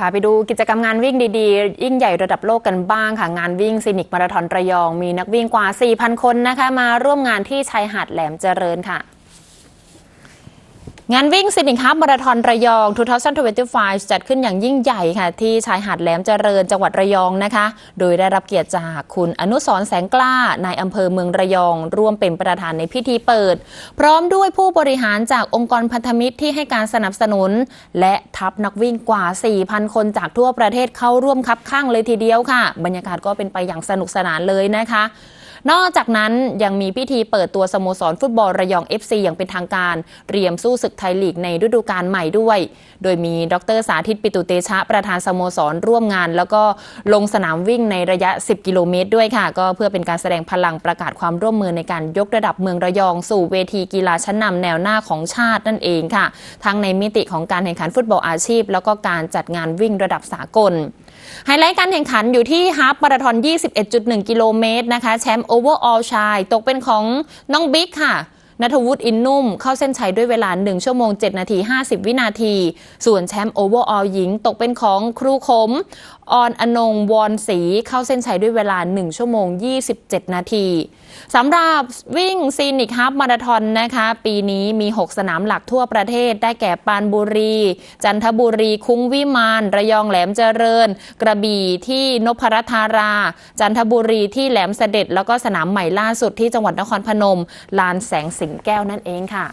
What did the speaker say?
พาไปดูกิจกรรมงานวิ่งดีๆ ยิ่งใหญ่ระดับโลกกันบ้างค่ะ งานวิ่งซินิกมาราธอนระยอง มีนักวิ่งกว่า 4,000 คนนะคะ มาร่วมงานที่ชายหาดแหลมเจริญค่ะ งานวิ่งซินิกฮับมาราธอนระยอง 2025 จัดขึ้นอย่างยิ่งใหญ่ค่ะ ที่ชายหาดแหลมเจริญจังหวัดระยองนะคะ โดยได้รับเกียรติจากคุณอนุสรแสงกล้านายอำเภอเมืองระยอง ร่วมเป็นประธานในพิธีเปิด พร้อมด้วยผู้บริหารจากองค์กรพันธมิตรที่ให้การสนับสนุน และทัพนักวิ่งกว่า 4,000 คนจากทั่วประเทศเข้าร่วมคับข้างเลยทีเดียวค่ะ บรรยากาศก็เป็นไปอย่างสนุกสนานเลยนะคะ นอกจากนั้นยังมีพิธีเปิดตัวสโมสรฟุตบอลระยอง FC อย่างเป็นทางการ เตรียมสู้ศึกไทยลีกในฤดูกาลใหม่ด้วย โดยมีดรสาธิตปิตุเตชะประธานสโมสรร่วมงาน แล้วก็ลงสนามวิ่งในระยะ 10 กิโลเมตร ด้วยค่ะ ก็เพื่อเป็นการแสดงพลังประกาศความร่วมมือในการยกระดับเมืองระยอง สู่เวทีกีฬาชั้นนำแนวหน้าของชาตินั่นเองค่ะ ทั้งในมิติของการแข่งขันฟุตบอลอาชีพ แล้วก็การจัดงานวิ่งระดับสากลไฮไลท์การแข่งขันอยู่ที่ฮาฟมาราธอน 21.1 กิโลเมตรนะคะแชมป์โอโอเวอร์ออลชาย ตกเป็นของน้องบิ๊กค่ะ นัทวุฒิอินนุ่มเข้าเส้นชัยด้วยเวลา 1 ชั่วโมง 7 นาที 50 วินาที ส่วนแชมป์โอเวอร์ออลหญิงตกเป็นของครูขม ออนอนงวอนศรีเข้าเส้นชัยด้วยเวลา 1 ชั่วโมง 27 นาทีสำหรับวิ่งซีนิกฮับมาราธอนนะคะ ปีนี้มี 6 สนามหลักทั่วประเทศได้แก่ปานบุรี จันทบุรี คุ้งวิมาน ระยองแหลมเจริญ กระบี่ที่นพรัตน์ธารา จันทบุรีที่แหลมเสด็จ แล้วก็สนามใหม่ล่าสุดที่จังหวัดนครพนม ลานแสงสิงแก้วนั่นเองค่ะ